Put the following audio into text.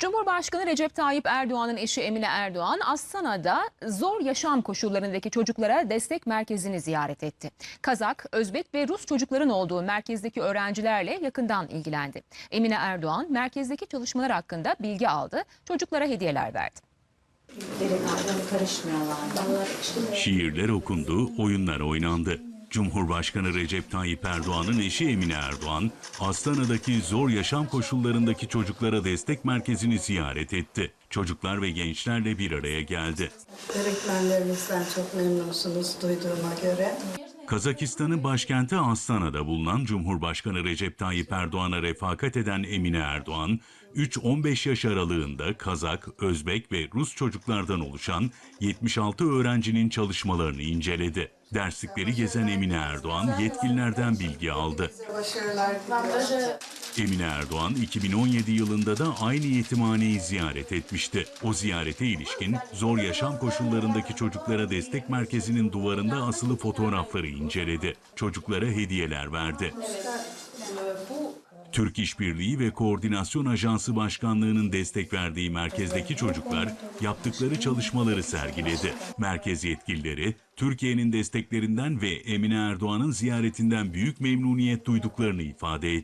Cumhurbaşkanı Recep Tayyip Erdoğan'ın eşi Emine Erdoğan, Astana'da zor yaşam koşullarındaki çocuklara destek merkezini ziyaret etti. Kazak, Özbek ve Rus çocukların olduğu merkezdeki öğrencilerle yakından ilgilendi. Emine Erdoğan, merkezdeki çalışmalar hakkında bilgi aldı, çocuklara hediyeler verdi. Şiirler okundu, oyunlar oynandı. Cumhurbaşkanı Recep Tayyip Erdoğan'ın eşi Emine Erdoğan, Astana'daki zor yaşam koşullarındaki çocuklara destek merkezini ziyaret etti. Çocuklar ve gençlerle bir araya geldi. Öğretmenlerinizden çok memnunsunuz duyduğuma göre. Kazakistan'ın başkenti Astana'da bulunan Cumhurbaşkanı Recep Tayyip Erdoğan'a refakat eden Emine Erdoğan, 3-15 yaş aralığında Kazak, Özbek ve Rus çocuklardan oluşan 76 öğrencinin çalışmalarını inceledi. Derslikleri gezen Emine Erdoğan yetkililerden bilgi aldı. Başarılar. Emine Erdoğan 2017 yılında da aynı yetimhaneyi ziyaret etmişti. O ziyarete ilişkin zor yaşam koşullarındaki çocuklara destek merkezinin duvarında asılı fotoğrafları inceledi. Çocuklara hediyeler verdi. Türk İşbirliği ve Koordinasyon Ajansı Başkanlığı'nın destek verdiği merkezdeki çocuklar yaptıkları çalışmaları sergiledi. Merkez yetkilileri Türkiye'nin desteklerinden ve Emine Erdoğan'ın ziyaretinden büyük memnuniyet duyduklarını ifade etti.